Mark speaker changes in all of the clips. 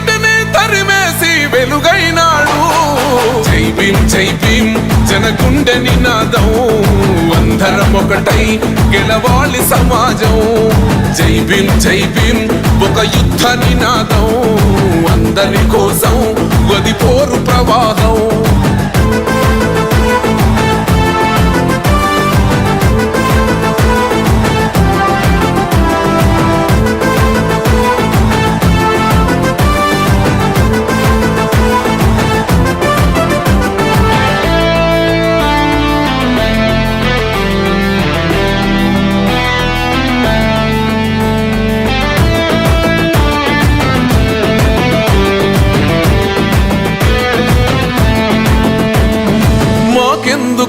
Speaker 1: చీకటిని తరిమేసి వెలుగైనాడు. జై భీం జై భీం జనగుండె నినాదం అందరం ఒకటై గెలవాలి సమాజం. జై భీం జై భీం ఒక యుద్ధ నినాదం అందరి కోసం గది పోరు ప్రవాహం.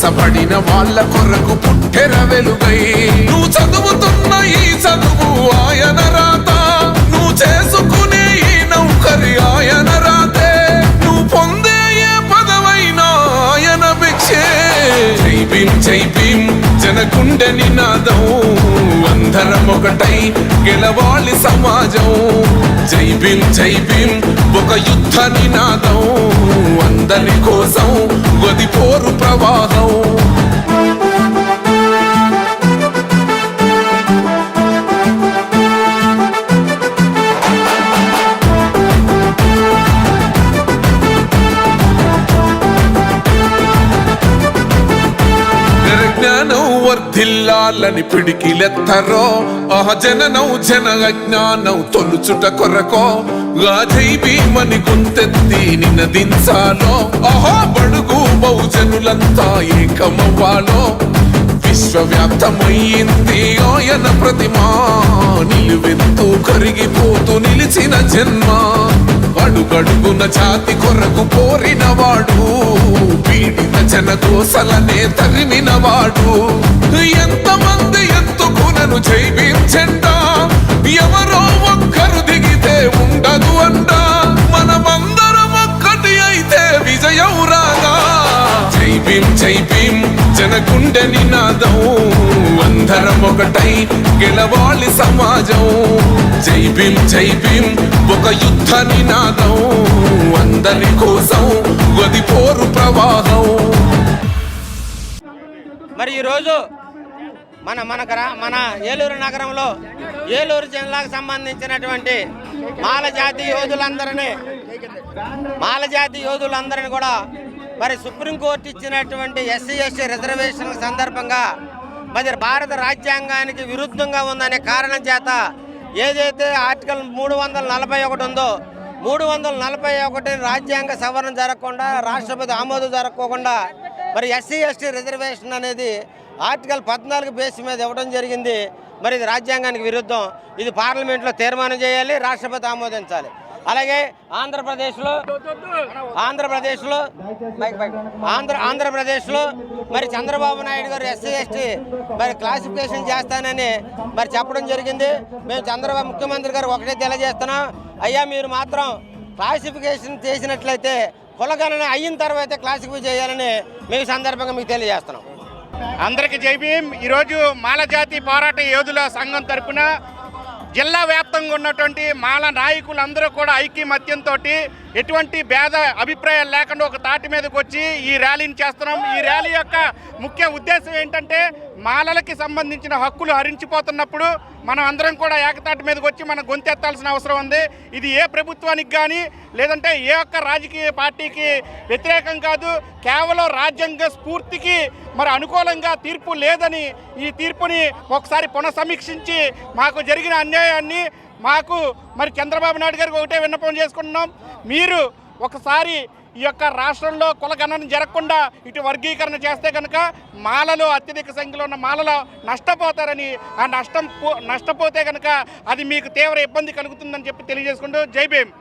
Speaker 1: అణచబడిన వాళ్ళ కొరకు పుట్టెర వెలుగై. నువ్వు చదువుతున్న ఈ చదువు ఆయన రాత. నువ్వు చేసుకునే ఈ నౌకరి ఆయన రాతే. నువ్వు పొందే ఏ పదవైనా ఆయన భిక్షే. జై భీం జై భీం జనకుండె నినాదం. అందరం ఒకటై గెలవాలి సమాజం. జై భీం జై భీం ఒక యుద్ధ నినాదం. అందరి కోసం అది పోరు ప్రవాహం. జ్ఞానం వర్ధిల్లాలని పిడికిలెత్తరో ఆహ జననం జన అజ్ఞానం తొలుచుట కొరకో గాజై భీమని గుంతెత్తి నినదించాలో అహో జనులంతా ఏకమవ్వాలో? విశ్వవ్యాప్తమయ్యింది ఆయన ప్రతిమా. నిలువెత్తు కరిగిపోతూ నిలిచిన జన్మ. అడుగడుగున జాతి కొరకు పోరినవాడు పీడిత జన కోసలనే తరిమినవాడు. భీం జై భీం జనగుండె నినాదం. అందరం ఒకటై గెలవాలి సమాజం. జై భీం జై భీం ఒక యుద్ధ నినాదం. అందరి కోసం గది పోరు ప్రవాహం.
Speaker 2: మరి ఈరోజు మన మన మన ఏలూరు నగరంలో ఏలూరు జిల్లాకు సంబంధించినటువంటి మాల జాతి యోధులందరినీ మాల జాతి యోధులందరినీ కూడా మరి సుప్రీంకోర్టు ఇచ్చినటువంటి ఎస్సీ ఎస్టీ రిజర్వేషన్ సందర్భంగా మరి భారత రాజ్యాంగానికి విరుద్ధంగా ఉందనే కారణం చేత ఏదైతే ఆర్టికల్ మూడు వందల నలభై ఒకటి ఉందో మూడు వందల నలభై ఒకటి రాజ్యాంగ సవరణ జరగకుండా రాష్ట్రపతి ఆమోదం జరగకుండా మరి ఎస్సీ ఎస్టీ రిజర్వేషన్ అనేది ఆర్టికల్ పద్నాలుగు బేస్ మీద ఇవ్వడం జరిగింది. మరి ఇది రాజ్యాంగానికి విరుద్ధం. ఇది పార్లమెంట్లో తీర్మానం చేయాలి రాష్ట్రపతి ఆమోదించాలి. అలాగే ఆంధ్రప్రదేశ్లో ఆంధ్రప్రదేశ్లో ఆంధ్ర ఆంధ్రప్రదేశ్లో మరి చంద్రబాబు నాయుడు గారు ఎస్సీ ఎస్టీ మరి క్లాసిఫికేషన్ చేస్తానని మరి చెప్పడం జరిగింది. మేము చంద్రబాబు ముఖ్యమంత్రి గారు ఒకటే తెలియజేస్తున్నాం. అయ్యా మీరు మాత్రం క్లాసిఫికేషన్ చేసినట్లయితే కులగణన అయిన తర్వాత క్లాసిఫై చేయాలని మేము సందర్భంగా మీకు తెలియజేస్తున్నాం.
Speaker 3: అందరికీ జై భీం ఈరోజు మాల జాతి పోరాట యోధుల సంఘం తరపున జిల్లా వ్యాప్తంగా ఉన్నటువంటి మాల నాయకులందరూ కూడా ఐక్యమత్యంతో ఎటువంటి భేద అభిప్రాయాలు లేకుండా ఒక తాటి మీదకి వచ్చి ఈ ర్యాలీని చేస్తున్నాం. ఈ ర్యాలీ యొక్క ముఖ్య ఉద్దేశం ఏంటంటే మాలలకి సంబంధించిన హక్కులు హరించిపోతున్నప్పుడు మనం అందరం కూడా ఏకతాటి మీదకి వచ్చి మనం గొంతెత్తాల్సిన అవసరం ఉంది. ఇది ఏ ప్రభుత్వానికి కానీ లేదంటే ఏ ఒక్క రాజకీయ పార్టీకి వ్యతిరేకం కాదు. కేవలం రాజ్యాంగ స్ఫూర్తికి మరి అనుకూలంగా తీర్పు లేదని ఈ తీర్పుని ఒకసారి పునఃసమీక్షించి మాకు జరిగిన అన్యాయాన్ని మాకు మరి చంద్రబాబు నాయుడు గారికి ఒకటే విన్నపం చేసుకుంటున్నాం. మీరు ఒకసారి ఈ యొక్క రాష్ట్రంలో కులగణన జరగకుండా ఇటు వర్గీకరణ చేస్తే కనుక మాలలు అత్యధిక సంఖ్యలో ఉన్న మాలలో నష్టపోతారని ఆ నష్టం పో- నష్టపోతే కనుక అది మీకు తీవ్ర ఇబ్బంది కలుగుతుందని చెప్పి తెలియజేసుకుంటూ జై భీమ్.